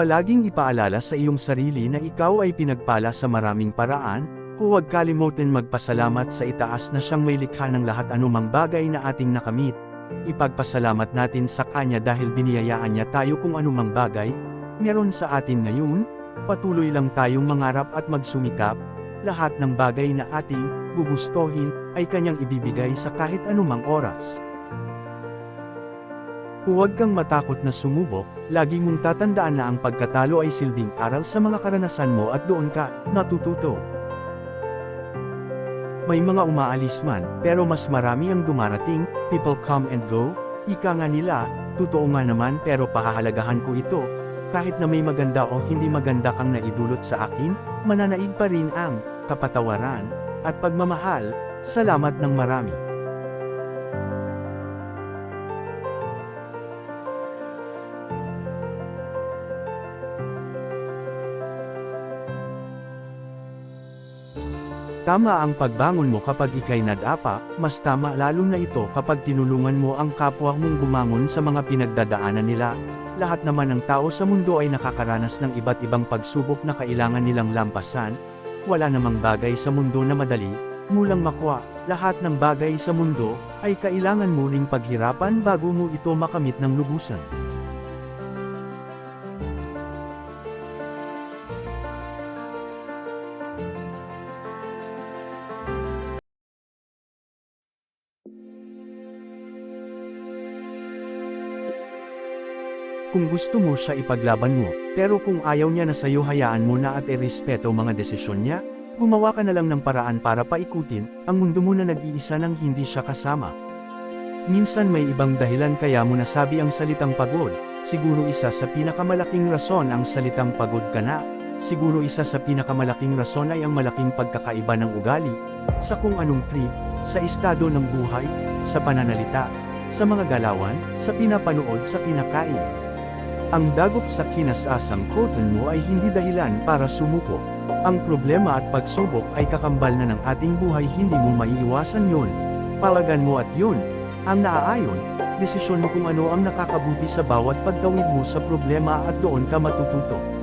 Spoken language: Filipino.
Palaging ipaalala sa iyong sarili na ikaw ay pinagpala sa maraming paraan, huwag kalimutin magpasalamat sa itaas na siyang may likha ng lahat anumang bagay na ating nakamit. Ipagpasalamat natin sa Kanya dahil biniyayaan niya tayo kung anumang bagay, meron sa atin ngayon, patuloy lang tayong mangarap at magsumikap, lahat ng bagay na ating gugustohin ay Kanyang ibibigay sa kahit anumang oras. Huwag kang matakot na sumubok, lagi mong tatandaan na ang pagkatalo ay silbing aral sa mga karanasan mo at doon ka natututo. May mga umaalis man, pero mas marami ang dumarating, people come and go, ika nga nila, totoo nga naman pero pahahalagahan ko ito, kahit na may maganda o hindi maganda kang naidulot sa akin, mananaig pa rin ang kapatawaran at pagmamahal, salamat ng marami. Tama ang pagbangon mo kapag ikay nadapa, mas tama lalo na ito kapag tinulungan mo ang kapwa mong bumangon sa mga pinagdadaanan nila. Lahat naman ng tao sa mundo ay nakakaranas ng iba't ibang pagsubok na kailangan nilang lampasan. Wala namang bagay sa mundo na madali, mulang makwa, lahat ng bagay sa mundo ay kailangan mo ring paghirapan bago mo ito makamit ng lubusan. Kung gusto mo siya ipaglaban mo, pero kung ayaw niya na sa'yo hayaan mo na at irespeto mga desisyon niya, gumawa ka na lang ng paraan para paikutin, ang mundo mo na nag-iisa nang hindi siya kasama. Minsan may ibang dahilan kaya mo nasabi ang salitang pagod, siguro isa sa pinakamalaking rason ang salitang pagod ka na, siguro isa sa pinakamalaking rason ay ang malaking pagkakaiba ng ugali, sa kung anong trip, sa estado ng buhay, sa pananalita, sa mga galawan, sa pinapanood sa kinakain. Ang dagok sa kinasasang cotton mo ay hindi dahilan para sumuko. Ang problema at pagsubok ay kakambal na ng ating buhay hindi mo maiiwasan yon. Palagan mo at yun. Ang naaayon, desisyon mo kung ano ang nakakabuti sa bawat pagtawid mo sa problema at doon ka matututo.